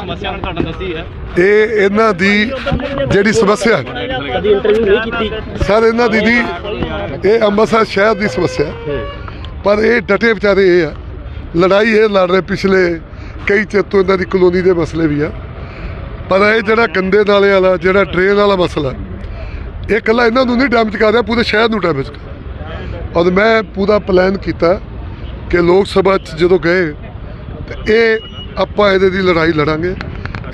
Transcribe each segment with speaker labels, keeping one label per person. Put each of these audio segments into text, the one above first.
Speaker 1: ਸਮੱਸਿਆ ਨਾਲ ਤੁਹਾਡਾ ਦੱਸੀ ਹੈ।
Speaker 2: ਇਹ ਇਹਨਾਂ ਦੀ ਜਿਹੜੀ ਸਮੱਸਿਆ
Speaker 1: ਕਦੀ ਇੰਟਰਵਿਊ ਨਹੀਂ ਕੀਤੀ।
Speaker 2: ਸਰ ਇਹਨਾਂ ਦੀ ਦੀ ਇਹ ਅੰਮ੍ਰਿਤਸਰ ਸ਼ਹਿਰ ਦੀ ਸਮੱਸਿਆ ਹੈ। ਪਰ ਇਹ ਡਟੇ ਵਿਚਾਰੇ ਇਹ ਆ। ਲੜਾਈ ਇਹ ਲੜ ਰਹੇ ਪਿਛਲੇ ਕਈ ਚਿਰ ਤੋਂ ਇਹਨਾਂ ਦੀ ਕਲੋਨੀ ਦੇ ਮਸਲੇ ਵੀ ਆ। ਪਰ ਇਹ ਜਿਹੜਾ ਗੰਦੇ ਨਾਲੇ ਵਾਲਾ ਜਿਹੜਾ ਡਰੇਨ ਵਾਲਾ ਮਸਲਾ ਇਹ ਇਕੱਲਾ ਇਹਨਾਂ ਨੂੰ ਨਹੀਂ ਡੈਮੇਜ ਕਰ ਰਿਹਾ ਪੂਰੇ ਸ਼ਹਿਰ ਨੂੰ ਡੈਮੇਜ ਕਰ ਰਿਹਾ। ਔਰ ਮੈਂ ਪੂਰਾ ਪਲਾਨ ਕੀਤਾ ਕਿ ਲੋਕ ਸਭਾ 'ਚ ਜਦੋਂ ਗਏ ਤੇ ਇਹ ਆਪਾਂ ਇਹਦੇ ਦੀ ਲੜਾਈ ਲੜਾਂਗੇ।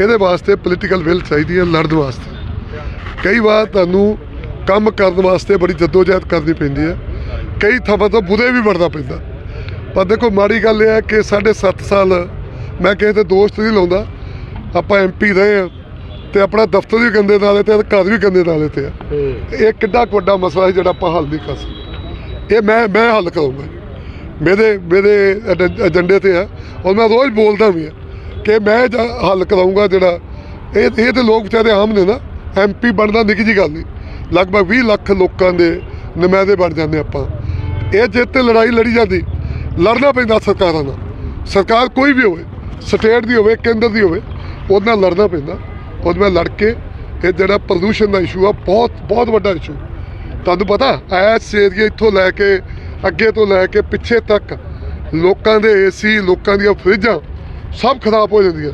Speaker 2: ਇਹਦੇ ਵਾਸਤੇ ਪੋਲੀਟੀਕਲ ਵਿਲ ਚਾਹੀਦੀ ਹੈ ਲੜਨ ਵਾਸਤੇ। ਕਈ ਵਾਰ ਤੁਹਾਨੂੰ ਕੰਮ ਕਰਨ ਵਾਸਤੇ ਬੜੀ ਜਦੋਜਹਿਦ ਕਰਨੀ ਪੈਂਦੀ ਹੈ। ਕਈ ਥਾਵਾਂ ਤੋਂ ਬੁਰੇ ਵੀ ਬਣਨਾ ਪੈਂਦਾ। ਪਰ ਦੇਖੋ, ਮਾੜੀ ਗੱਲ ਇਹ ਹੈ ਕਿ ਸਾਢੇ ਸੱਤ ਸਾਲ ਮੈਂ ਕਿਸੇ ਤੇ ਦੋਸਤ ਨਹੀਂ ਲਾਉਂਦਾ। ਆਪਾਂ ਐਮਪੀ ਰਹੇ ਹਾਂ ਤੇ ਆਪਣਾ ਦਫ਼ਤਰ ਵੀ ਗੰਦੇ ਨਾਲੇ ਤੇ ਘਰ ਵੀ ਗੰਦੇ ਨਾਲੇ ਤੇ ਆ। ਇਹ ਕਿੱਡਾ ਕੁ ਵੱਡਾ ਮਸਲਾ ਹੈ ਜਿਹੜਾ ਆਪਾਂ ਹੱਲ ਨਹੀਂ ਕਰ ਸਕਦੇ। ਇਹ ਮੈਂ ਮੈਂ ਹੱਲ ਕਰੂੰਗਾ। ਮੇਰੇ ਮੇਰੇ ਏਜੰਡੇ ਤੇ ਆ। ਔਰ ਮੈਂ ਰੋਜ਼ ਬੋਲਦਾ ਵੀ ਆ ਕਿ ਮੈਂ ਜ- ਹੱਲ ਕਰਾਉਂਗਾ ਜਿਹੜਾ ਇਹ ਇਹ ਤੇ ਲੋਕ ਵਿਚਾਰੇ ਆਮ ਨੇ ਨਾ ਐਮਪੀ ਬਣਨਾ ਨਿੱਕੀ ਜੀ ਗੱਲ ਨਹੀਂ। ਲਗਭਗ 20 ਲੱਖ ਲੋਕਾਂ ਦੇ ਨੁਮਾਇੰਦੇ ਬਣ ਜਾਂਦੇ ਆਪਾਂ। ਇਹ ਜੇ ਤੇ ਲੜਾਈ ਲੜੀ ਜਾਂਦੀ, ਲੜਨਾ ਪੈਂਦਾ ਸਰਕਾਰਾਂ ਨਾਲ। ਸਰਕਾਰ ਕੋਈ ਵੀ ਹੋਵੇ, ਸਟੇਟ ਦੀ ਹੋਵੇ, ਕੇਂਦਰ ਦੀ ਹੋਵੇ, ਉਹਦੇ ਨਾਲ ਲੜਨਾ ਪੈਂਦਾ। ਉਹਦੇ ਨਾਲ ਲੜ ਕੇ ਇਹ ਜਿਹੜਾ ਪ੍ਰਦੂਸ਼ਣ ਦਾ ਇਸ਼ੂ ਆ, ਬਹੁਤ ਬਹੁਤ ਵੱਡਾ ਇਸ਼ੂ ਤੁਹਾਨੂੰ ਪਤਾ ਐਸ ਏਰੀਏ ਇੱਥੋਂ ਲੈ ਕੇ, ਅੱਗੇ ਤੋਂ ਲੈ ਕੇ ਪਿੱਛੇ ਤੱਕ ਲੋਕਾਂ ਦੇ ਏਸੀ ਲੋਕਾਂ ਦੀਆਂ ਫਰਿੱਜਾਂ ਸਭ ਖਰਾਬ ਹੋ ਜਾਂਦੀਆਂ।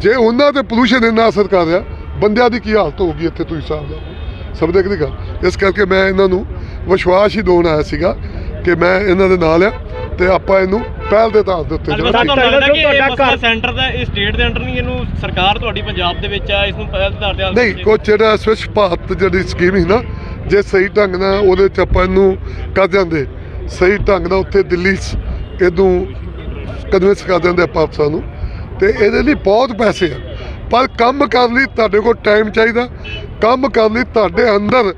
Speaker 2: ਜੇ ਉਹਨਾਂ ਤੇ ਪੋਲੂਸ਼ਨ ਇੰਨਾ ਅਸਰ ਕਰ ਰਿਹਾ ਬੰਦਿਆਂ ਦੀ ਕੀ ਹਾਲਤ ਹੋਊਗੀ ਇੱਥੇ ਤੁਸੀਂ ਹਿਸਾਬ ਲਾਓ। ਸਭ ਦੇਖਦੀ ਗੱਲ? ਇਸ ਕਰਕੇ ਮੈਂ ਇਹਨਾਂ ਨੂੰ ਵਿਸ਼ਵਾਸ ਹੀ ਦਿਵਾਉਣ ਆਇਆ ਸੀਗਾ ਕਿ ਮੈਂ ਇਹਨਾਂ ਦੇ ਨਾਲ ਆ ਤੇ ਆਪਾਂ ਇਹਨੂੰ ਪਹਿਲ ਦੇ ਆਧਾਰ ਦੇ ਉੱਤੇ
Speaker 1: ਮਸਲਾ ਸੈਂਟਰ ਦਾ ਇਹ ਸਟੇਟ ਦੇ ਅੰਡਰ ਨਹੀਂ ਇਹਨੂੰ ਸਰਕਾਰ ਤੁਹਾਡੀ ਪੰਜਾਬ ਦੇ ਵਿੱਚ ਆ ਇਸ ਨੂੰ ਪਹਿਲ ਦੇ ਆਧਾਰ ਤੇ
Speaker 2: ਨਹੀਂ ਕੁਛ ਜਿਹੜਾ ਸਵੱਛ ਭਾਰਤ ਜਿਹੜੀ ਸਕੀਮ ਸੀ ਨਾ ਜੇ ਸਹੀ ਢੰਗ ਨਾਲ ਉਹਦੇ ਚ ਆਪਾਂ ਇਹਨੂੰ ਕਰ ਜਾਂਦੇ ਸਹੀ ਢੰਗ ਨਾਲ ਉੱਥੇ ਦਿੱਲੀ 'ਚ ਇਹਨੂੰ ਕਨਵਿੰਸ ਕਰ ਦਿੰਦੇ ਆਪਾਂ ਅਫਸਰਾਂ ਨੂੰ ਤੇ ਇਹਦੇ ਲਈ ਬਹੁਤ ਪੈਸੇ ਆ। ਪਰ ਕੰਮ ਕਰਨ ਲਈ ਤੁਹਾਡੇ ਕੋਲ ਟਾਈਮ ਚਾਹੀਦਾ। ਕੰਮ ਕਰਨ ਲਈ ਤੁਹਾਡੇ ਅੰਦਰ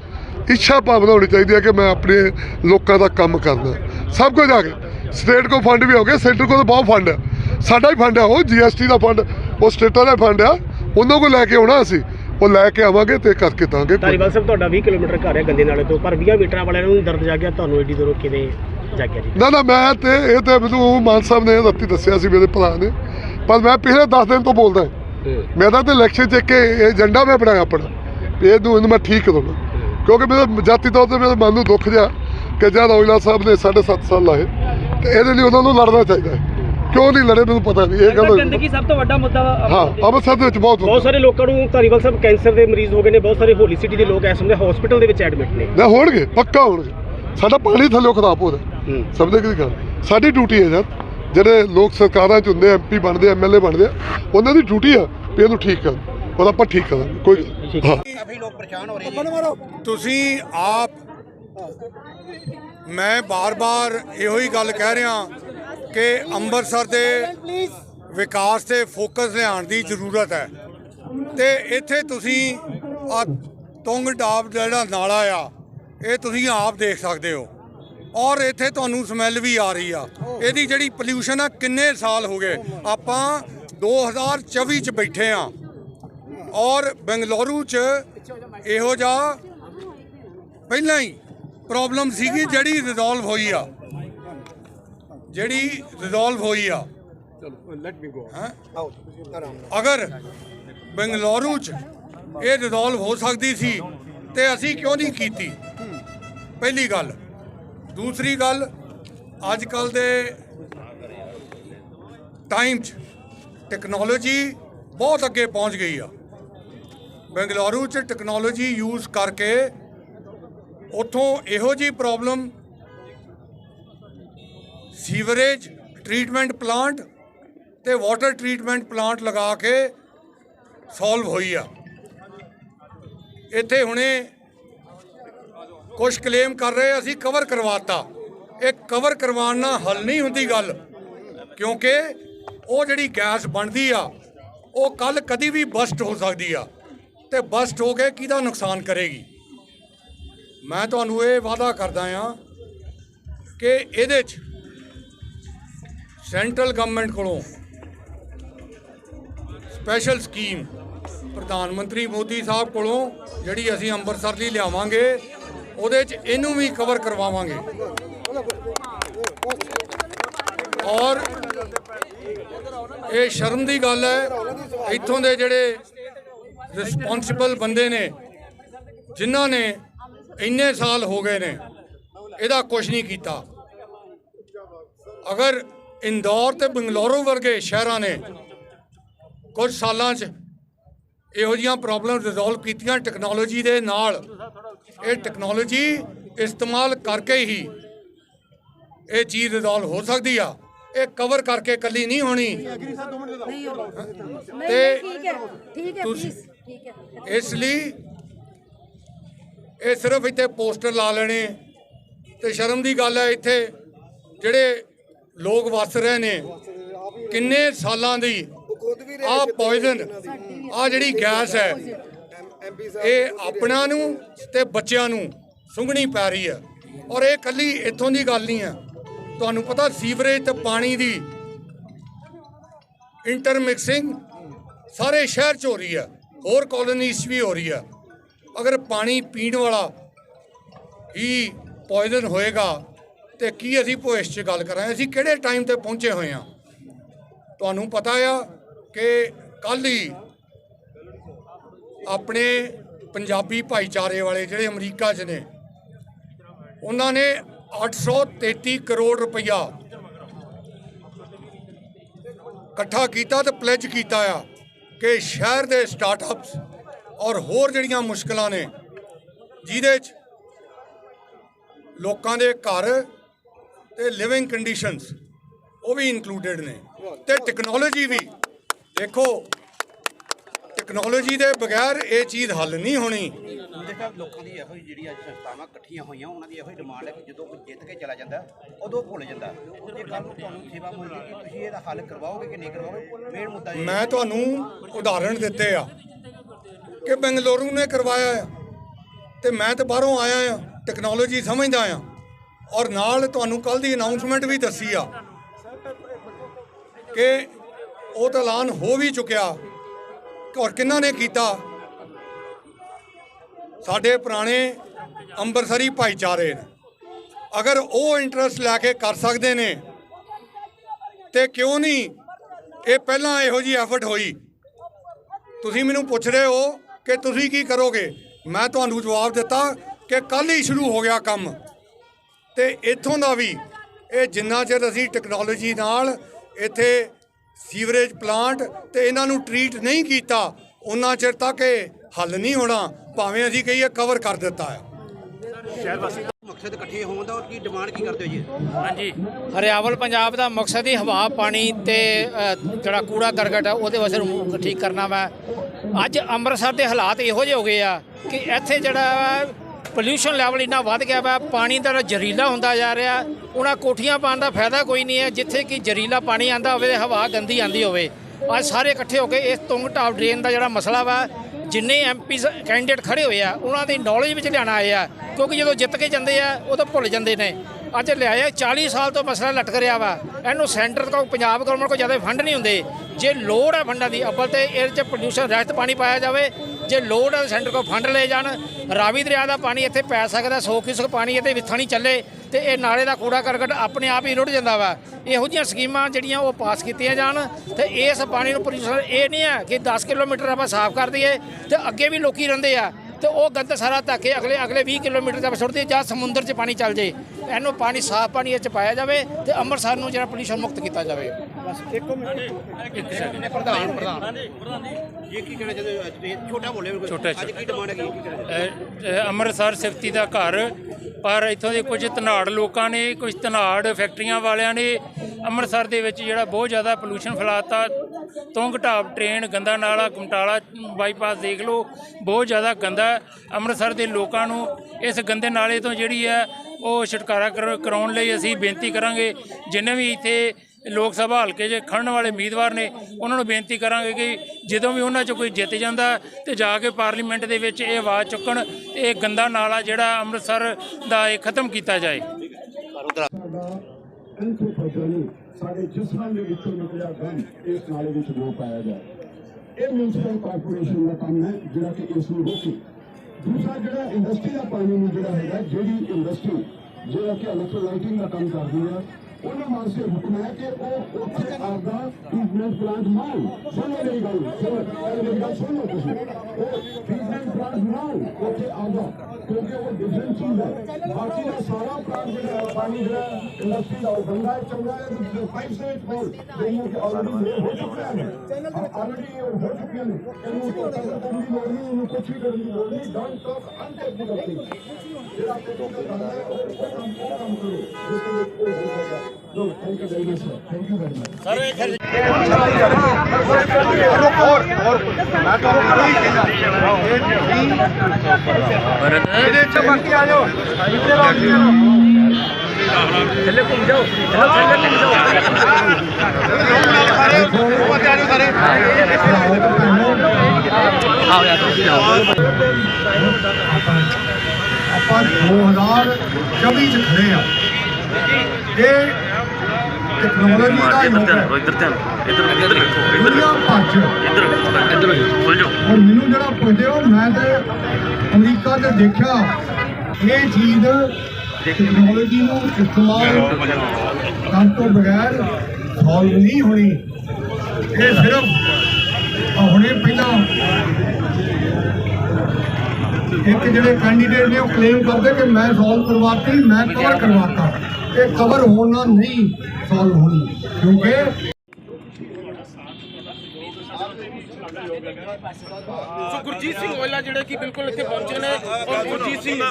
Speaker 2: ਇੱਛਾ ਭਾਵਨਾ ਹੋਣੀ ਚਾਹੀਦੀ ਹੈ ਕਿ ਮੈਂ ਆਪਣੇ ਲੋਕਾਂ ਦਾ ਕੰਮ ਕਰਨਾ। ਸਭ ਕੁਝ ਆ ਗਿਆ। ਸਟੇਟ ਕੋ ਫੰਡ ਵੀ ਹੋ ਗਿਆ। ਸੈਂਟਰ ਕੋਲ ਬਹੁਤ ਫੰਡ ਹੈ ਸਾਡਾ ਹੀ ਫੰਡ ਹੈ ਉਹ ਜੀਐਸਟੀ ਦਾ ਫੰਡ ਉਹ ਸਟੇਟਾਂ ਦਾ ਫੰਡ ਆ। ਉਹਨਾਂ ਕੋਲ ਲੈ ਕੇ ਆਉਣਾ ਅਸੀਂ। ਉਹ ਲੈ ਕੇ ਆਵਾਂਗੇ ਤੇ ਕਰਕੇ ਦਾਂਗੇ।
Speaker 3: ਧਾਰੀਵਾਲ ਸਾਹਿਬ, ਤੁਹਾਡਾ 20 ਕਿਲੋਮੀਟਰ ਘਰ ਹੈ ਗੰਦੇ ਨਾਲੇ ਤੋਂ। ਪਰ 20 ਮੀਟਰਾਂ ਵਾਲਿਆਂ ਨੂੰ ਦਰਦ ਜਾ ਗਿਆ। ਤੁਹਾਨੂੰ ਏਡੀ ਦੂਰੋਂ ਕਿਵੇਂ ਜਾਗਿਆ ਜੀ।
Speaker 2: ਨਾ ਨਾ ਮੈਂ ਤੇ ਇਹ ਤੇ ਮੈਨੂੰ ਮਾਨ ਸਾਹਿਬ ਨੇ ਰਾਤੀ ਦੱਸਿਆ ਸੀ ਮੇਰੇ ਭਰਾ ਨੇ। ਪਰ ਮੈਂ ਪਿਛਲੇ 10 ਦਿਨ ਤੋਂ ਬੋਲਦਾ ਮੇਰਾ ਤੇ ਇਲੈਕਸ਼ਨ ਚ ਕਿ ਇਹ ਏਜੰਡਾ ਮੈਂ ਬਣਾਇਆ ਆਪਣਾ। ਇਹਨੂੰ ਇਹਨੂੰ ਮੈਂ ਠੀਕ ਕਰਾਉਣਾ ਕਿਉਂਕਿ ਮੇਰੇ ਜਾਤੀ ਤੌਰ ਤੇ ਮੇਰੇ ਮਨ ਨੂੰ ਦੁੱਖ ਜਿਹਾ ਕਿ ਜਦ ਔਜਲਾ ਸਾਹਿਬ ਨੇ 7.5 ਸਾਲ ਲਾਏ ਤੇ ਇਹਦੇ ਲਈ ਉਹਨਾਂ ਨੂੰ ਲੜਨਾ ਚਾਹੀਦਾ ਹੈ। ਕਿਉਂ ਨਹੀਂ ਲੜੇ ਮੈਨੂੰ ਪਤਾ ਨਹੀਂ। ਇਹ ਗੱਲ।
Speaker 3: ਗੰਦਗੀ ਸਭ ਤੋਂ ਵੱਡਾ ਮੁੱਦਾ
Speaker 2: ਹਾਂ ਅੰਮ੍ਰਿਤਸਰ ਦੇ ਵਿੱਚ ਬਹੁਤ
Speaker 3: ਬਹੁਤ ਸਾਰੇ ਲੋਕਾਂ ਨੂੰ ਧਾਰੀਵਾਲ ਸਾਹਿਬ ਕੈਂਸਰ ਦੇ ਮਰੀਜ਼ ਹੋ ਗਏ ਨੇ ਬਹੁਤ ਸਾਰੇ ਹੋਲੀ ਸਿਟੀ ਦੇ ਲੋਕ ਇਸ ਸਮੇਂ ਹਸਪੀਟਲ ਦੇ ਵਿੱਚ ਐਡਮਿਟ ਨੇ।
Speaker 2: ਨਾ ਹੋਣਗੇ ਪੱਕਾ ਹੋਣਗੇ। ਸਾਡਾ ਪਾਣੀ ਥੱਲੇ ਖਰਾਬ ਹੋ ਰਿਹਾ। ਸਭ ਦੇ ਕੀ ਗੱਲ? ਸਾਡੀ ਡਿਊਟੀ ਹੈ ਯਾਰ। ਜਿਹੜੇ ਲੋਕ ਸਰਕਾਰਾਂ ਚ ਹੁੰਦੇ ਐਮਪੀ ਬਣਦੇ ਐਮਐਲਏ ਬਣਦੇ ਆ ਉਹਨਾਂ ਦੀ ਡਿਊਟੀ ਆ ਵੀ ਇਹਨੂੰ ਠੀਕ ਕਰ ਔਰ ਆਪਾਂ ਠੀਕ ਕਰਾਂਗੇ। ਕੋਈ ਗੱਲ ਨਹੀਂ। ਹਾਂ।
Speaker 4: ਤੁਸੀਂ ਆਪ ਮੈਂ ਬਾਰ-ਬਾਰ ਇਹੋ ਹੀ ਗੱਲ ਕਹਿ ਰਿਹਾ ਕਿ ਅੰਮ੍ਰਿਤਸਰ ਦੇ ਵਿਕਾਸ ਤੇ ਫੋਕਸ ਲਿਆਉਣ ਦੀ ਜ਼ਰੂਰਤ ਹੈ। ਤੇ ਇੱਥੇ ਤੁਸੀਂ ਆ
Speaker 5: ਤੁੰਗ ਟਾਪ ਦਾ ਜਿਹੜਾ ਨਾਲਾ ਆ ਇਹ ਤੁਸੀਂ ਆਪ ਦੇਖ ਸਕਦੇ ਹੋ। ਔਰ ਇੱਥੇ ਤੁਹਾਨੂੰ ਸਮੈਲ ਵੀ ਆ ਰਹੀ ਆ। ਇਹਦੀ ਜਿਹੜੀ ਪੋਲਿਊਸ਼ਨ ਆ, ਕਿੰਨੇ ਸਾਲ ਹੋ ਗਏ? ਆਪਾਂ 2024 ਚ ਬੈਠੇ ਆ। ਔਰ ਬੰਗਲੌਰੂ ਚ ਇਹੋ ਜਿਹਾ ਪਹਿਲਾਂ ਹੀ ਪ੍ਰੋਬਲਮ ਸੀਗੀ ਜਿਹੜੀ ਰਿਜ਼ੋਲਵ ਹੋਈ ਆ। ਜਿਹੜੀ ਰਿਜ਼ੋਲਵ ਹੋਈ ਆ। ਅਗਰ ਬੰਗਲੌਰੂ ਚ ਇਹ ਰਿਜ਼ੋਲਵ ਹੋ ਸਕਦੀ ਸੀ ਤੇ ਅਸੀਂ ਕਿਉਂ ਨਹੀਂ ਕੀਤੀ? ਪਹਿਲੀ ਗੱਲ। ਦੂਸਰੀ ਗੱਲ, ਅੱਜ ਕੱਲ ਦੇ ਟਾਈਮ 'ਚ ਟੈਕਨੋਲੋਜੀ ਬਹੁਤ ਅੱਗੇ ਪਹੁੰਚ ਗਈ ਆ। ਬੰਗਲੌਰੂ 'ਚ ਟੈਕਨੋਲੋਜੀ ਯੂਜ਼ ਕਰਕੇ ਉਥੋਂ ਇਹੋ ਜੀ ਪ੍ਰੋਬਲਮ ਸੀਵਰੇਜ ਟ੍ਰੀਟਮੈਂਟ ਪਲਾਂਟ ਤੇ ਵਾਟਰ ਟ੍ਰੀਟਮੈਂਟ ਪਲਾਂਟ ਲਗਾ ਕੇ ਸੋਲਵ ਹੋਈ ਆ। ਇੱਥੇ ਹੁਣੇ ਕੁਝ ਕਲੇਮ ਕਰ ਰਹੇ, ਅਸੀਂ ਕਵਰ ਕਰਵਾਤਾ। ਇਹ ਕਵਰ ਕਰਵਾਉਣ ਨਾਲ ਹੱਲ ਨਹੀਂ ਹੁੰਦੀ ਗੱਲ, ਕਿਉਂਕਿ ਉਹ ਜਿਹੜੀ ਗੈਸ ਬਣਦੀ ਆ, ਉਹ ਕੱਲ ਕਦੀ ਵੀ ਬਸਟ ਹੋ ਸਕਦੀ ਆ, ਤੇ ਬਸਟ ਹੋ ਕੇ ਕਿਹਦਾ ਨੁਕਸਾਨ ਕਰੇਗੀ? ਮੈਂ ਤੁਹਾਨੂੰ ਇਹ ਵਾਅਦਾ ਕਰਦਾ ਆ ਕਿ ਇਹਦੇ 'ਚ ਸੈਂਟਰਲ ਗਵਰਨਮੈਂਟ ਕੋਲੋਂ ਸਪੈਸ਼ਲ ਸਕੀਮ ਪ੍ਰਧਾਨ ਮੰਤਰੀ ਮੋਦੀ ਸਾਹਿਬ ਕੋਲੋਂ, ਜਿਹੜੀ ਅਸੀਂ ਅੰਮ੍ਰਿਤਸਰ ਲਈ ਲਿਆਵਾਂਗੇ ਉਹਦੇ 'ਚ ਇਹਨੂੰ ਵੀ ਕਵਰ ਕਰਵਾਵਾਂਗੇ। ਔਰ ਇਹ ਸ਼ਰਮ ਦੀ ਗੱਲ ਹੈ, ਇੱਥੋਂ ਦੇ ਜਿਹੜੇ ਰਿਸਪੌਂਸਿਬਲ ਬੰਦੇ ਨੇ, ਜਿਨ੍ਹਾਂ ਨੇ ਇੰਨੇ ਸਾਲ ਹੋ ਗਏ ਨੇ, ਇਹਦਾ ਕੁਝ ਨਹੀਂ ਕੀਤਾ। ਅਗਰ ਇੰਦੌਰ ਤੇ ਬੰਗਲੌਰੂ ਵਰਗੇ ਸ਼ਹਿਰਾਂ ਨੇ ਕੁਝ ਸਾਲਾਂ 'ਚ ਇਹੋ ਜਿਹੀਆਂ ਪ੍ਰੋਬਲਮ ਰਿਜ਼ੋਲਵ ਕੀਤੀਆਂ ਟੈਕਨੋਲੋਜੀ ਦੇ ਨਾਲ ਇਹ ਟੈਕਨੋਲੋਜੀ ਇਸਤੇਮਾਲ ਕਰਕੇ ਹੀ ਇਹ ਚੀਜ਼ ਰਿਜ਼ੋਲਵ ਹੋ ਸਕਦੀ ਆ। ਇਹ ਕਵਰ ਕਰਕੇ ਕੱਲੀ ਨਹੀਂ ਹੋਣੀ। ਤੇ
Speaker 6: ਠੀਕ ਹੈ ਠੀਕ ਹੈ
Speaker 5: ਤੁਸੀਂ-
Speaker 6: ਪਲੀਜ਼ ਠੀਕ ਹੈ।
Speaker 5: ਇਸ ਲਈ ਇਹ ਸਿਰਫ ਇੱਥੇ ਪੋਸਟਰ ਲਾ ਲੈਣੇ। ਤੇ ਸ਼ਰਮ ਦੀ ਗੱਲ ਹੈ ਇੱਥੇ ਜਿਹੜੇ ਲੋਕ ਵਸ ਰਹੇ ਨੇ ਕਿੰਨੇ ਸਾਲਾਂ ਦੀ ਆ ਪੋਇਜ਼ਨ ਆ ਜਿਹੜੀ ਗੈਸ ਹੈ ਇਹ ਆਪਣਾ ਨੂੰ ਤੇ ਬੱਚਿਆਂ ਨੂੰ ਸੁੰਘਣੀ ਪੈ ਰਹੀ ਹੈ। ਔਰ ਇਹ ਕੱਲੀ ਇੱਥੋਂ ਦੀ ਗੱਲ ਨਹੀਂ ਹੈ। ਤੁਹਾਨੂੰ ਪਤਾ ਸੀਵਰੇਜ ਤੇ ਪਾਣੀ ਦੀ ਇੰਟਰਮਿਕਸਿੰਗ ਸਾਰੇ ਸ਼ਹਿਰ 'ਚ ਹੋ ਰਹੀ ਹੈ। ਹੋਰ ਕਾਲੋਨੀਜ਼ 'ਚ ਵੀ ਹੋ ਰਹੀ ਹੈ। ਅਗਰ ਪਾਣੀ ਪੀਣ ਵਾਲਾ ਹੀ ਪੋਇਜ਼ਨ ਹੋਏਗਾ ਤੇ ਕੀ ਅਸੀਂ ਭਵਿੱਖ 'ਚ ਗੱਲ ਕਰਾਂਗੇ? ਅਸੀਂ ਕਿਹੜੇ ਟਾਈਮ ਤੇ ਪਹੁੰਚੇ ਹੋਏ ਹਾਂ? ਤੁਹਾਨੂੰ ਪਤਾ ਆ ਕਿ ਕੱਲ ਹੀ ਆਪਣੇ ਪੰਜਾਬੀ ਭਾਈਚਾਰੇ ਵਾਲੇ ਜਿਹੜੇ ਅਮਰੀਕਾ 'ਚ ਨੇ, ਉਹਨਾਂ ਨੇ 833 ਕਰੋੜ ਰੁਪਈਆ ਇਕੱਠਾ ਕੀਤਾ ਤੇ ਪਲੇਜ ਕੀਤਾ ਆ ਕਿ ਸ਼ਹਿਰ ਦੇ ਸਟਾਰਟਅਪਸ ਔਰ ਹੋਰ ਜਿਹੜੀਆਂ ਮੁਸ਼ਕਲਾਂ ਨੇ, ਜਿਹਦੇ 'ਚ ਲੋਕਾਂ ਦੇ ਘਰ ਤੇ ਲਿਵਿੰਗ ਕੰਡੀਸ਼ਨਸ ਉਹ ਵੀ ਇਨਕਲੂਡਡ ਨੇ ਤੇ ਟੈਕਨੋਲੋਜੀ ਵੀ। ਦੇਖੋ ਟੈਕਨੋਲੋਜੀ ਦੇ ਬਗੈਰ ਇਹ ਚੀਜ਼ ਹੱਲ ਨਹੀਂ ਹੋਣੀ।
Speaker 7: ਦੇਖੋ ਲੋਕਾਂ ਦੀ ਇਹੋ ਹੀ ਜਿਹੜੀ ਅੱਜ ਸੰਸਥਾਵਾਂ ਇਕੱਠੀਆਂ ਹੋਈਆਂ ਉਹਨਾਂ ਦੀ ਇਹੋ ਹੀ ਡਿਮਾਂਡ ਹੈ ਕਿ ਜਦੋਂ ਕੋਈ ਜਿੱਤ ਕੇ ਚਲਾ ਜਾਂਦਾ ਉਦੋਂ ਭੁੱਲ ਜਾਂਦਾ। ਜੇ ਕੱਲ ਨੂੰ ਤੁਹਾਨੂੰ ਸੇਵਾ ਮਿਲਦੀ ਕਿ ਤੁਸੀਂ ਇਹਦਾ ਹੱਲ ਕਰਵਾਓਗੇ ਕਿ ਨਹੀਂ ਕਰਵਾਓਗੇ? ਮੇਨ ਮੁੱਦਾ ਇਹ
Speaker 5: ਮੈਂ ਤੁਹਾਨੂੰ ਉਦਾਹਰਣ ਦਿੱਤੇ ਆ ਕਿ ਬੰਗਲੌਰੂ ਨੇ ਕਰਵਾਇਆ ਆ ਤੇ ਮੈਂ ਤੇ ਬਾਹਰੋਂ ਆਇਆ ਆ ਟੈਕਨੋਲੋਜੀ ਸਮਝਦਾ ਆ। ਔਰ ਨਾਲ ਤੁਹਾਨੂੰ ਕੱਲ ਦੀ ਅਨਾਉਂਸਮੈਂਟ ਵੀ ਦੱਸੀ ਆ ਕਿ ਉਹ ਤਾਂ ਐਲਾਨ ਹੋ ਵੀ ਚੁੱਕਿਆ। ਔਰ ਕਿੰਨਾ ਨੇ ਕੀਤਾ? ਸਾਡੇ ਪੁਰਾਣੇ ਅੰਮ੍ਰਿਤਸਰੀ ਭਾਈਚਾਰੇ ਨੇ। ਅਗਰ ਉਹ ਇੰਟਰਸਟ ਲੈ ਕੇ ਕਰ ਸਕਦੇ ਨੇ, ਤੇ ਕਿਉਂ ਨਹੀਂ ਇਹ ਪਹਿਲਾਂ ਇਹੋ ਜੀ ਐਫਰਟ ਹੋਈ? ਤੁਸੀਂ ਮੈਨੂੰ ਪੁੱਛ ਰਹੇ ਹੋ ਕਿ ਤੁਸੀਂ ਕੀ ਕਰੋਗੇ? ਮੈਂ ਤੁਹਾਨੂੰ ਜਵਾਬ ਦਿੱਤਾ ਕਿ ਕੱਲ ਹੀ ਸ਼ੁਰੂ ਹੋ ਗਿਆ ਕੰਮ। ਤੇ ਇੱਥੋਂ ਦਾ ਵੀ ਇਹ ਜਿੰਨਾ ਚਿਰ ਅਸੀਂ ਟੈਕਨੋਲੋਜੀ ਨਾਲ ਇੱਥੇ ਸੀਵਰੇਜ ਪਲਾਂਟ ਤੇ ਇਹਨਾਂ ਨੂੰ ਟਰੀਟ ਨਹੀਂ ਕੀਤਾ ਉਹਨਾਂ ਚਿਰ ਤੱਕ ਇਹ ਹੱਲ ਨਹੀਂ ਹੋਣਾ ਭਾਵੇਂ ਅਸੀਂ ਕਹੀਏ ਕਵਰ ਕਰ ਦਿੱਤਾ ਹੈ।
Speaker 7: ਮਕਸਦ ਇਕੱਠੇ ਹੋਣ ਦਾ ਔਰ ਕੀ ਡਿਮਾਂਡ ਕੀ ਕਰਦੇ ਹੋ ਜੀ?
Speaker 8: ਹਾਂਜੀ। ਹਰਿਆਵਲ ਪੰਜਾਬ ਦਾ ਮਕਸਦ ਹੀ ਹਵਾ ਪਾਣੀ ਤੇ ਜਿਹੜਾ ਕੂੜਾ ਕਰਕਟ ਆ ਉਹਦੇ ਵਾਸਤੇ ਨੂੰ ਠੀਕ ਕਰਨਾ ਵਾ। ਅੱਜ ਅੰਮ੍ਰਿਤਸਰ ਦੇ ਹਾਲਾਤ ਇਹੋ ਜਿਹੇ ਹੋ ਗਏ ਆ ਕਿ ਇੱਥੇ ਜਿਹੜਾ ਪੋਲਿਊਸ਼ਨ ਲੈਵਲ ਇੰਨਾ ਵੱਧ ਗਿਆ ਵਾ, ਪਾਣੀ ਦਾ ਜਿਹੜਾ ਜ਼ਹਿਰੀਲਾ ਹੁੰਦਾ ਜਾ ਰਿਹਾ, ਉਹਨਾਂ ਕੋਠੀਆਂ ਪਾਉਣ ਦਾ ਫਾਇਦਾ ਕੋਈ ਨਹੀਂ ਹੈ, ਜਿੱਥੇ ਕਿ ਜ਼ਹਿਰੀਲਾ ਪਾਣੀ ਆਂਦਾ ਹੋਵੇ ਤੇ ਹਵਾ ਗੰਦੀ ਆਂਦੀ ਹੋਵੇ। ਅੱਜ ਸਾਰੇ ਇਕੱਠੇ ਹੋ ਕੇ ਇਸ ਤੁੰਗ ਟਾਪ ਡਰੇਨ ਦਾ ਜਿਹੜਾ ਮਸਲਾ ਵਾ, ਜਿੰਨੇ ਐਮਪੀ ਕੈਂਡੀਡੇਟ ਖੜੇ ਹੋਏ ਆ, ਉਹਨਾਂ ਦੀ ਨੌਲੇਜ ਵਿੱਚ ਲਿਆਣਾ ਆ, ਕਿਉਂਕਿ ਜਦੋਂ ਜਿੱਤ ਕੇ ਜਾਂਦੇ ਆ ਉਦੋਂ ਭੁੱਲ ਜਾਂਦੇ ਨੇ। ਅੱਜ ਲਿਆਇਆ 40 ਸਾਲ ਤੋਂ ਮਸਲਾ ਲਟਕ ਰਿਹਾ ਵਾ, ਇਹਨੂੰ ਸੈਂਟਰ ਤੋਂ ਪੰਜਾਬ ਗਵਰਨਮੈਂਟ ਕੋਲ ਜ਼ਿਆਦਾ ਫੰਡ ਨਹੀਂ ਹੁੰਦੇ। ਜੇ ਲੋੜ ਆ ਫੰਡਾਂ ਦੀ, ਅੱਬਲ ਤੇ ਇਹ 'ਚ ਪ੍ਰੋਡਿਊਸਰ ਰਹਿਤ ਪਾਣੀ ਪਾਇਆ ਜਾਵੇ ਜੇ ਲੋੜ ਹੈ ਸੈਂਟਰ ਕੋ ਫੰਡ ਲਏ ਜਾਣ। ਰਾਵੀ ਦਰਿਆ ਦਾ ਪਾਣੀ ਇੱਥੇ ਪੈ ਸਕਦਾ 100 ਕਿਊਸਕ ਪਾਣੀ ਇਹਦੇ ਵਿੱਥਾਂ ਨਹੀਂ ਚੱਲੇ ਤੇ ਇਹ ਨਾਲੇ ਦਾ ਕੂੜਾ ਕਰਕਟ ਆਪਣੇ ਆਪ ਹੀ ਰੁੜ ਜਾਂਦਾ ਵਾ। ਇਹੋ ਜਿਹੀਆਂ ਸਕੀਮਾਂ ਜਿਹੜੀਆਂ ਉਹ ਪਾਸ ਕੀਤੀਆਂ ਜਾਣ ਤੇ ਇਸ ਪਾਣੀ ਨੂੰ ਪ੍ਰੋਡਿਊਸਰ ਇਹ ਨਹੀਂ ਹੈ ਕਿ 10 ਕਿਲੋਮੀਟਰ ਆਪਾਂ ਸਾਫ਼ ਕਰ ਦਈਏ ਤੇ ਅੱਗੇ ਵੀ ਲੋਕੀ ਰਹਿੰਦੇ ਆ ਤੇ ਉਹ ਗੰਦ ਸਾਰਾ ਧੱਕ ਕੇ ਅਗਲੇ ਅਗਲੇ 20 ਕਿਲੋਮੀਟਰ ਤੱਕ ਸੁੱਟਦੇ ਜਾਂ ਸਮੁੰਦਰ 'ਚ ਪਾਣੀ ਚੱਲ ਜੇ ਇਹਨੂੰ ਪਾਣੀ, ਸਾਫ਼ ਪਾਣੀ ਇਹ 'ਚ ਪਾਇਆ ਜਾਵੇ ਤੇ ਅੰਮ੍ਰਿਤਸਰ ਨੂੰ ਜਿਹੜਾ ਪੋਲਿਊਸ਼ਨ ਮੁਕਤ ਕੀਤਾ ਜਾਵੇ।
Speaker 7: ਪ੍ਰਧਾਨ ਪ੍ਰਧਾਨ। ਇਹ ਕੀ ਕਹਿਣਾ ਚਾਹੁੰਦੇ ਹੋ? ਅੱਜ ਤੁਸੀਂ? ਛੋਟਾ ਬੋਲੇ
Speaker 9: ਛੋਟਾ
Speaker 7: ਅੱਜ ਕੀ ਡਿਮਾਂਡ ਹੈਗੀ? ਕੀ ਕਹਿਣਾ ਚਾਹੁੰਦੇ
Speaker 9: ਅੰਮ੍ਰਿਤਸਰ ਸਿਫਤੀ ਦਾ ਘਰ। ਪਰ ਇੱਥੋਂ ਦੇ ਕੁਝ ਧਨਾੜ ਲੋਕਾਂ ਨੇ ਕੁਝ ਧਨਾੜ ਫੈਕਟਰੀਆਂ ਵਾਲਿਆਂ ਨੇ ਅੰਮ੍ਰਿਤਸਰ ਦੇ ਵਿੱਚ ਜਿਹੜਾ ਬਹੁਤ ਜ਼ਿਆਦਾ ਪੋਲੂਸ਼ਨ ਫੈਲਾਤਾ। ਤੁੰਗ ਢਾਬ ਟ੍ਰੇਨ ਗੰਦਾ ਨਾਲਾ ਗੁਮਟਾਲਾ ਬਾਈਪਾਸ ਦੇਖ ਲਓ ਬਹੁਤ ਜ਼ਿਆਦਾ ਗੰਦਾ ਹੈ। ਅੰਮ੍ਰਿਤਸਰ ਦੇ ਲੋਕਾਂ ਨੂੰ ਇਸ ਗੰਦੇ ਨਾਲੇ ਤੋਂ ਜਿਹੜੀ ਹੈ ਉਹ ਛੁਟਕਾਰਾ ਕਰ- ਕਰਾਉਣ ਲਈ ਅਸੀਂ ਬੇਨਤੀ ਕਰਾਂਗੇ। ਜਿੰਨੇ ਵੀ ਇੱਥੇ ਲੋਕ ਸਭਾ ਹਲਕੇ 'ਚ ਖੜਨ ਵਾਲੇ ਉਮੀਦਵਾਰ ਨੇ, ਉਹਨਾਂ ਨੂੰ ਬੇਨਤੀ ਕਰਾਂਗੇ ਕਿ ਜਦੋਂ ਵੀ ਉਹਨਾਂ 'ਚ ਕੋਈ ਜਿੱਤ ਜਾਂਦਾ ਤੇ ਜਾ ਕੇ ਪਾਰਲੀਮੈਂਟ ਦੇ ਵਿੱਚ ਇਹ ਆਵਾਜ਼ ਚੁੱਕਣ ਇਹ ਗੰਦਾ ਨਾਲਾ ਜਿਹੜਾ ਅੰਮ੍ਰਿਤਸਰ ਦਾ ਇਹ ਖਤਮ ਕੀਤਾ ਜਾਏ।
Speaker 10: ਸਾਡੇ ਜਿਸਮਾਂ ਦੇ ਵਿੱਚੋਂ ਨਿਕਲਿਆ ਗੰਦ ਇਸ ਨਾਲੇ ਵਿੱਚ ਨਾ ਪਾਇਆ ਜਾਏ। ਇਹ ਮਿਊਨਿਸਪਲ ਕਾਰਪੋਰੇਸ਼ਨ ਦਾ ਕੰਮ ਹੈ ਜਿਹੜਾ ਕਿ ਇਸ ਨੂੰ ਰੋਕੇ। ਦੂਸਰਾ ਜਿਹੜਾ ਇੰਡਸਟਰੀ ਦਾ ਪਾਣੀ ਨੂੰ ਜਿਹੜਾ ਹੈਗਾ, ਜਿਹੜੀ ਇੰਡਸਟਰੀ ਜਿਹੜਾ ਕਿ ਇਲੈਕਟ੍ਰੋਲਾਈਟਿੰਗ ਦਾ ਕੰਮ ਕਰਦੀ ਹੈ ਉਹਨਾਂ ਵਾਸਤੇ ਹੁਕਮ ਹੈ ਕਿ ਉਹ ਉੱਥੇ ਆਪਦਾ ਟ੍ਰੀਟਮੈਂਟ ਪਲਾਂਟ ਬਣਾਉਣ। ਸੁਣੋ ਮੇਰੀ ਗੱਲ ਸੁਣੋ ਮੇਰੀ ਗੱਲ ਸੁਣੋ ਤੁਸੀਂ। ਉਹ ਟ੍ਰੀਟਮੈਂਟ ਪਲਾਂਟ ਬਣਾਉਣ ਉੱਥੇ ਆਪਦਾ ਕਿਉਂਕਿ ਉਹ ਡਿਫਰੈਂਟ ਚੀਜ਼ ਹੈ। ਬਾਕੀ ਦਾ ਸਾਰਾ ਪਲਾਂਟ ਜਿਹੜਾ ਹੈ ਪਾਣੀ ਜਿਹੜਾ ਇੰਡਸਟਰੀ ਦਾ ਉਹ ਗੰਦਾ ਹੈ ਚੰਗਾ ਹੈ ਪਾਈਪ ਸੇ ਹੋਲ ਜਿਹੜੀਆਂ ਕਿ ਆਲਰੇਡੀ ਹੋ ਚੁੱਕਿਆ ਹੈ। ਆਲਰੇਡੀ ਹੋ ਚੁੱਕੀਆਂ ਨੇ। ਇਹਨੂੰ ਕੋਈ ਕਰਨ ਦੀ ਲੋੜ ਨਹੀਂ ਇਹਨੂੰ ਕੁਛ ਵੀ ਕਰਨ ਦੀ ਲੋੜ ਨਹੀਂ। ਡੋਂਟ ਟਾਕ ਅਨਟੈਕਨੀਕਲ ਜਿਹੜਾ ਟੈਕਨੀਕਲ ਕਰਨਾ ਹੈ। ਉਹ ਉਹ ਕੰਮ ਉਹ ਕੰਮ ਕਰੋ ਜਿਸ ਦੇ ਵਿੱਚ ਉਹ ਹੋ ਸਕਦਾ ਲੋ thank you very much sir thank you very much ਆਪਾਂ 2024 ਚ ਖੜੇ ਆ। ਇਹ ਟੈਕਨੋਲੋਜੀ ਦਾ ਯੁੱਗ ਹੈ।
Speaker 1: ਇੱਧਰ ਧਿਆਨ ਇੱਧਰ ਇੱਧਰ ਦੇਖੋ
Speaker 10: ਦੁਨੀਆ ਭਰ ਚ
Speaker 1: ਇੱਧਰ ਇੱਧਰ ਖੁੱਲ ਜਾਓ।
Speaker 10: ਔਰ ਮੈਨੂੰ ਜਿਹੜਾ ਪੁੱਛਦੇ ਹੋ ਮੈਂ ਤੇ ਅਮਰੀਕਾ ਤੇ ਦੇਖਿਆ ਇਹ ਚੀਜ਼ ਟੈਕਨੋਲੋਜੀ ਨੂੰ ਇਸਤੇਮਾਲ ਕਰਨ ਤੋਂ ਬਗੈਰ ਸੋਲਵ ਨਹੀਂ ਹੋਣੀ। ਇਹ ਸਿਰਫ ਹੁਣੇ ਪਹਿਲਾਂ ਇੱਕ ਜਿਹੜੇ ਕੈਂਡੀਡੇਟ ਨੇ ਉਹ ਕਲੇਮ ਕਰਦੇ ਕਿ ਮੈਂ ਸੋਲਵ ਕਰਵਾਤੀ ਮੈਂ ਕਵਰ ਕਰਵਾਤਾ। ਇਹ ਕਵਰ ਹੋਣਾ ਨਹੀਂ ਸੋਲਵ ਹੋਣੀ ਕਿਉਂਕਿ
Speaker 4: ਸੋ ਗੁਰਜੀਤ ਸਿੰਘ ਓਇਲਾ ਜਿਹੜੇ ਕਿ ਬਿਲਕੁਲ ਇੱਥੇ ਪਹੁੰਚੇ ਨੇ ਔਰ ਗੁਰਜੀਤ ਸਿੰਘ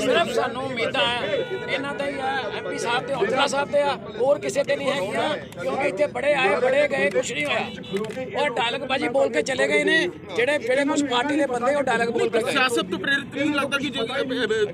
Speaker 8: ਸਿਰਫ ਸਾਨੂੰ ਉਮੀਦਾਂ ਹੈ ਇਹਨਾਂ ਦਾ ਹੀ ਆ ਐਮਪੀ ਸਾਹਿਬ ਤੇ ਔਜਲਾ ਸਾਹਿਬ ਤੇ ਆ ਹੋਰ ਕਿਸੇ ਤੇ ਨਹੀਂ ਹੈਗੀਆਂ ਕਿਉਂਕਿ ਇੱਥੇ ਬੜੇ ਆਏ ਬੜੇ ਗਏ ਕੁਛ ਨਹੀਂ ਹੋਇਆ। ਔਰ ਡਾਇਲੌਗਬਾਜੀ ਬੋਲ ਕੇ ਚਲੇ ਗਏ ਨੇ ਜਿਹੜੇ ਜਿਹੜੇ ਕੁਝ ਪਾਰਟੀ ਦੇ ਬੰਦੇ ਉਹ ਡਾਇਲੌਗ ਬੋਲ ਕੇ ਗਏ।
Speaker 4: ਸਿਆਸਤ ਤੋਂ ਪ੍ਰੇਰਿਤ ਨਹੀਂ ਲੱਗਦਾ ਕਿ ਜੋ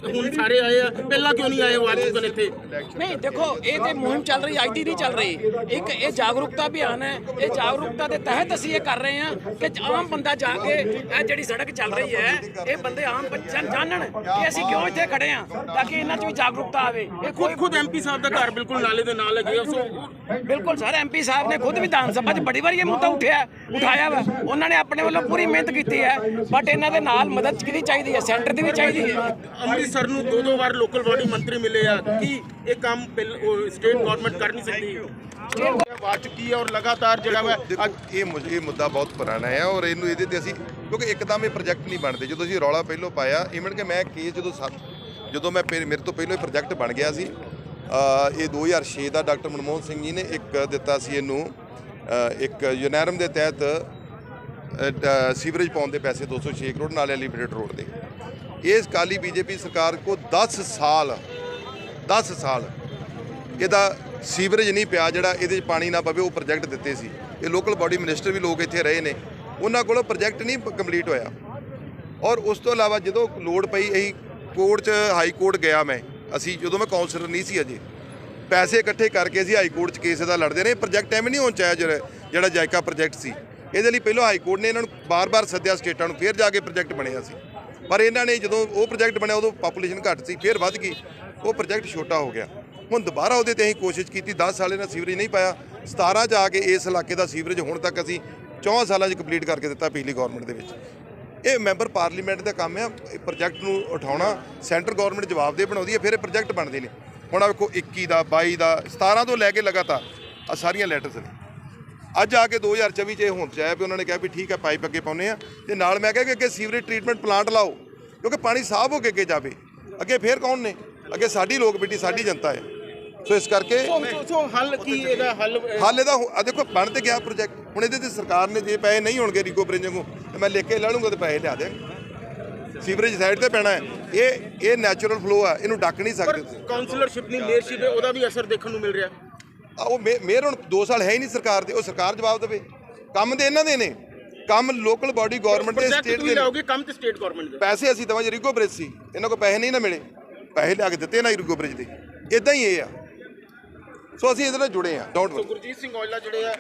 Speaker 4: ਹੁਣ ਸਾਰੇ ਆਏ ਆ ਪਹਿਲਾਂ ਕਿਉਂ ਨਹੀਂ ਆਏ ਉਹ ਆ ਚੁੱਕੇ ਨੇ ਇੱਥੇ?
Speaker 8: ਨਹੀਂ ਦੇਖੋ ਇਹ ਤੇ ਮੁਹਿੰਮ ਚੱਲ ਰਹੀ ਅੱਜ ਦੀ ਨਹੀਂ ਚੱਲ ਰਹੀ। ਇੱਕ ਇਹ ਜਾਗਰੂਕਤਾ ਅਭਿਆਨ ਹੈ ਇਹ ਜਾਗਰੂਕਤਾ ਦੇ ਤਹਿਤ ਅਸੀਂ ਇਹ ਕਰ ਰਹੇ ਹਾਂ ਕਿ ਆਮ ਬੰਦਾ ਜਾ ਕੇ ਇਹ ਜਿਹੜੀ ਸੜਕ ਚੱਲ ਰਹੀ ਹੈ ਇਹ ਬੰਦੇ ਆਮ ਬੱਚਿਆਂ ਜਾਣਨ ਕਿ ਅਸੀਂ ਕਿਉਂ ਇੱਥੇ ਖੜੇ ਹਾਂ ਤਾਂ ਕਿ ਇਹਨਾਂ 'ਚ ਵੀ ਜਾਗਰੂਕਤਾ ਆਵੇ। ਇਹ
Speaker 4: ਖੁਦ
Speaker 8: ਕੋਈ
Speaker 4: ਖੁਦ ਐਮਪੀ ਸਾਹਿਬ ਦਾ ਘਰ ਬਿਲਕੁਲ ਨਾਲੇ ਦੇ ਨਾਲ ਹੈਗੇ ਸੋ
Speaker 8: ਬਿਲਕੁਲ ਸਰ ਐਮਪੀ ਸਾਹਿਬ ਨੇ ਖੁਦ ਵਿਧਾਨ ਸਭਾ 'ਚ ਬੜੀ ਵਾਰੀ ਇਹ ਮੁੱਦਾ ਉਠਿਆ ਉਠਾਇਆ ਵਾ। ਉਹਨਾਂ ਨੇ ਆਪਣੇ ਵੱਲੋਂ ਪੂਰੀ ਮਿਹਨਤ ਕੀਤੀ ਹੈ ਬਟ ਇਹਨਾਂ ਦੇ ਨਾਲ ਮਦਦ ਕਿਹਦੀ ਚਾਹੀਦੀ ਹੈ? ਸੈਂਟਰ ਦੀ ਵੀ ਚਾਹੀਦੀ ਹੈ।
Speaker 4: ਅੰਮ੍ਰਿਤਸਰ ਨੂੰ ਦੋ ਦੋ ਵਾਰ ਲੋਕਲ ਬਾਡੀ ਮੰਤਰੀ ਮਿਲੇ ਆ ਕੀ ਇਹ ਕੰਮ ਸਟੇਟ ਗਵਰਨਮੈਂਟ ਕਰ ਨਹੀਂ ਸਕਦੀ? ਆ ਚੁੱਕੀ ਹੈ ਔਰ ਲਗਾਤਾਰ ਜਿਹੜਾ
Speaker 11: ਦੇਖੋ ਇਹ ਮੁ- ਇਹ ਮੁੱਦਾ ਬਹੁਤ ਪੁਰਾਣਾ ਹੈ ਔਰ ਇਹਨੂੰ ਇਹਦੇ ਤੇ ਅਸੀਂ ਕਿਉਂਕਿ ਇੱਕਦਮ ਇਹ ਪ੍ਰੋਜੈਕਟ ਨਹੀਂ ਬਣਦੇ। ਜਦੋਂ ਅਸੀਂ ਰੌਲਾ ਪਹਿਲੋਂ ਪਾਇਆ ਇਵਨ ਕਿ ਮੈਂ ਕੇਸ ਜਦੋਂ ਸਾ- ਜਦੋਂ ਮੈਂ ਪਹਿ- ਮੇਰੇ ਤੋਂ ਪਹਿਲੋਂ ਇਹ ਪ੍ਰੋਜੈਕਟ ਬਣ ਗਿਆ ਸੀ ਅ, ਇਹ 2006 ਦਾ ਡਾਕਟਰ ਮਨਮੋਹਨ ਸਿੰਘ ਜੀ ਨੇ ਇੱਕ ਦਿੱਤਾ ਸੀ ਇਹਨੂੰ ਅ, ਇੱਕ ਯੂਨੈਰਮ ਦੇ ਤਹਿਤ ਅ, ਡ- ਸੀਵਰੇਜ ਪਾਉਣ ਦੇ ਪੈਸੇ 206 ਕਰੋੜ ਨਾਲ ਐਲੀਵੇਟਡ ਰੋਡ ਦੇ। ਇਸ ਕਾਲੀ ਬੀਜੇਪੀ ਸਰਕਾਰ ਕੋ 10 ਸਾਲ 10 ਸਾਲ ਇਹਦਾ ਸੀਵਰੇਜ ਨਹੀਂ ਪਿਆ ਜਿਹੜਾ ਇਹਦੇ 'ਚ ਪਾਣੀ ਨਾ ਪਵੇ ਉਹ ਪ੍ਰੋਜੈਕਟ ਦਿੱਤੇ ਸੀ। ਇਹ ਲੋਕਲ ਬਾਡੀ ਮਿਨਿਸਟਰ ਵੀ ਲੋਕ ਇੱਥੇ ਰਹੇ ਨੇ, ਉਹਨਾਂ ਕੋਲੋਂ ਪ੍ਰੋਜੈਕਟ ਨਹੀਂ ਕੰਪਲੀਟ ਹੋਇਆ। ਔਰ ਉਸ ਤੋਂ ਇਲਾਵਾ ਜਦੋਂ ਲੋਡ ਪਈ, ਅਸੀਂ ਕੋਰਟ 'ਚ ਹਾਈ ਕੋਰਟ ਗਿਆ ਮੈਂ। ਅਸੀਂ ਜਦੋਂ ਮੈਂ ਕਾਉਂਸਲਰ ਨਹੀਂ ਸੀ ਅਜੇ। ਪੈਸੇ ਇਕੱਠੇ ਕਰਕੇ ਅਸੀਂ ਹਾਈ ਕੋਰਟ 'ਚ ਕੇਸ ਦਾ ਲੜਦੇ ਰਹੇ। ਪ੍ਰੋਜੈਕਟ ਐਵੇਂ ਨਹੀਂ ਹੋਣ ਚਾਹਿਆ ਜਿਹੜਾ ਜਿਹੜਾ ਜਾਇਕਾ ਪ੍ਰੋਜੈਕਟ ਸੀ। ਇਹਦੇ ਲਈ ਪਹਿਲਾਂ ਹਾਈ ਕੋਰਟ ਨੇ ਇਹਨਾਂ ਨੂੰ ਬਾਰ-ਬਾਰ ਸੱਦਿਆ, ਸਟੇਟਾਂ ਨੂੰ ਫਿਰ ਜਾ ਕੇ ਪ੍ਰੋਜੈਕਟ ਬਣਿਆ ਸੀ। ਪਰ ਇਹਨਾਂ ਨੇ ਜਦੋਂ ਉਹ ਪ੍ਰੋਜੈਕਟ ਬਣਿਆ, ਉਦੋਂ ਪਾਪੂਲੇਸ਼ਨ ਘੱਟ ਸੀ, ਫਿਰ ਵੱਧ ਗਈ। ਉਹ ਪ੍ਰੋਜੈਕਟ ਛੋਟਾ ਹੋ ਗਿਆ। ਹੁਣ ਦੁਬਾਰਾ ਉਹਦੇ ਤੇ ਅਸੀਂ ਕੋਸ਼ਿਸ਼ ਕੀਤੀ 10 ਸਾਲ ਇਹਨਾਂ ਸੀਵਰੇਜ ਨਹੀਂ ਪਾਇਆ। 17 ਚ ਆ ਕੇ ਇਸ ਇਲਾਕੇ ਦਾ ਸੀਵਰੇਜ ਹੁਣ ਤੱਕ ਅਸੀਂ 4 ਸਾਲਾਂ 'ਚ ਕੰਪਲੀਟ ਕਰਕੇ ਦਿੱਤਾ ਪਿਛਲੀ ਗਵਰਨਮੈਂਟ ਦੇ ਵਿੱਚ। ਇਹ ਮੈਂਬਰ ਪਾਰਲੀਮੈਂਟ ਦਾ ਕੰਮ ਆ, ਇਹ ਪ੍ਰੋਜੈਕਟ ਨੂੰ ਉਠਾਉਣਾ ਸੈਂਟਰ ਗਵਰਨਮੈਂਟ ਜਵਾਬਦੇਹ ਬਣਾਉਂਦੀ ਹੈ ਫਿਰ ਇਹ ਪ੍ਰੋਜੈਕਟ ਬਣਦੇ ਨੇ। ਹੁਣ ਆ ਵੇਖੋ 21 ਦਾ 22 ਦਾ 17 ਤੋਂ ਲੈ ਕੇ ਲਗਾਤਾਰ ਆ ਸਾਰੀਆਂ ਲੈਟਰਸ ਨੇ। ਅੱਜ ਆ ਕੇ 2024 ਚ ਇਹ ਹੁਣ ਚ ਆਇਆ ਵੀ ਉਹਨਾਂ ਨੇ ਕਿਹਾ ਵੀ ਠੀਕ ਹੈ ਪਾਈਪ ਅੱਗੇ ਪਾਉਨੇ ਆ, ਤੇ ਨਾਲ ਮੈਂ ਕਿਹਾ ਕਿ ਅੱਗੇ ਸੀਵਰੇਜ ਟ੍ਰੀਟਮੈਂਟ ਪਲਾਂਟ ਲਾਓ, ਕਿਉਂਕਿ ਪਾਣੀ ਸਾਫ਼ ਹੋ ਕੇ ਅੱਗੇ ਜਾਵੇ। ਅੱਗੇ ਫੇਰ ਕੌਣ ਨੇ? ਅੱਗੇ ਸਾਡੀ ਲੋਕ ਬੇਟੀ, ਸਾਡੀ ਜਨਤਾ ਹੈ। ਸੋ ਇਸ ਕਰਕੇ
Speaker 4: ਸੋ ਹੱਲ ਕੀ ਇਹਦਾ ਹੱਲ
Speaker 11: ਹਾਲ ਇਹਦਾ ਆ ਦੇਖੋ ਬਣ ਤੇ ਗਿਆ ਪ੍ਰੋਜੈਕਟ ਹੁਣ ਇਹਦੇ ਤੇ ਸਰਕਾਰ ਨੇ ਜੇ ਪੈਸੇ ਨਹੀਂ ਹੋਣਗੇ ਰੀਕੋ ਬ੍ਰਿੰਜ ਨੂੰ ਤੇ ਮੈਂ ਲਿਖ ਕੇ ਲੈ ਲੂੰਗਾ ਤੇ ਪੈਸੇ ਲਿਆ ਦੇ। ਸੀਵਰੇਜ ਸਾਈਡ ਤੇ ਪੈਣਾ ਹੈ। ਇਹ ਇਹ ਨੈਚੁਰਲ ਫਲੋ ਆ ਇਹਨੂੰ ਡੱਕ ਨਹੀਂ ਸਕਦੇ। ਤੁਸੀਂ
Speaker 4: ਕਾਉਂਸਲਰਸ਼ਿਪ ਨਹੀਂ ਮੇਅਰਸ਼ਿਪ ਹੈ ਉਹਦਾ ਵੀ ਅਸਰ ਦੇਖਣ ਨੂੰ ਮਿਲ ਰਿਹਾ।
Speaker 11: ਆ ਉਹ ਮੇਅਰ ਹੁਣ 2 ਸਾਲ ਹੈ ਹੀ ਨਹੀਂ ਸਰਕਾਰ ਦੇ ਉਹ ਸਰਕਾਰ ਜਵਾਬ ਦੇਵੇ। ਕੰਮ ਤੇ ਇਹਨਾਂ ਦੇ ਨੇ। ਕੰਮ ਲੋਕਲ ਬਾਡੀ ਗਵਰਨਮੈਂਟ ਦੇ ਸਟੇਟ ਦੇ।
Speaker 4: ਲਾਓਗੇ ਕੰਮ ਤੇ ਸਟੇਟ ਗਵਰਨਮੈਂਟ ਦੇ।
Speaker 11: ਪੈਸੇ ਅਸੀਂ ਦਵਾਂ ਰੀਗੋ ਬ੍ਰਿਜ ਸੀ। ਇਹਨਾਂ ਕੋਲ ਪੈਸੇ ਨਹੀਂ ਨਾ ਮਿਲੇ। ਪੈਸੇ ਲਿਆ ਕੇ ਦਿੱਤੇ ਨਾ ਰੀਗੋ ਬ੍ਰਿਜ ਦੇ। ਇਦਾਂ ਹੀ ਇਹ ਆ। ਸੋ ਅਸੀਂ ਇਹਦੇ ਨਾਲ ਜੁੜੇ ਆ ਡੋਂਟ
Speaker 4: ਗੁਰਜੀਤ ਸਿੰਘ ਔਜਲਾ ਜੁੜੇ ਆ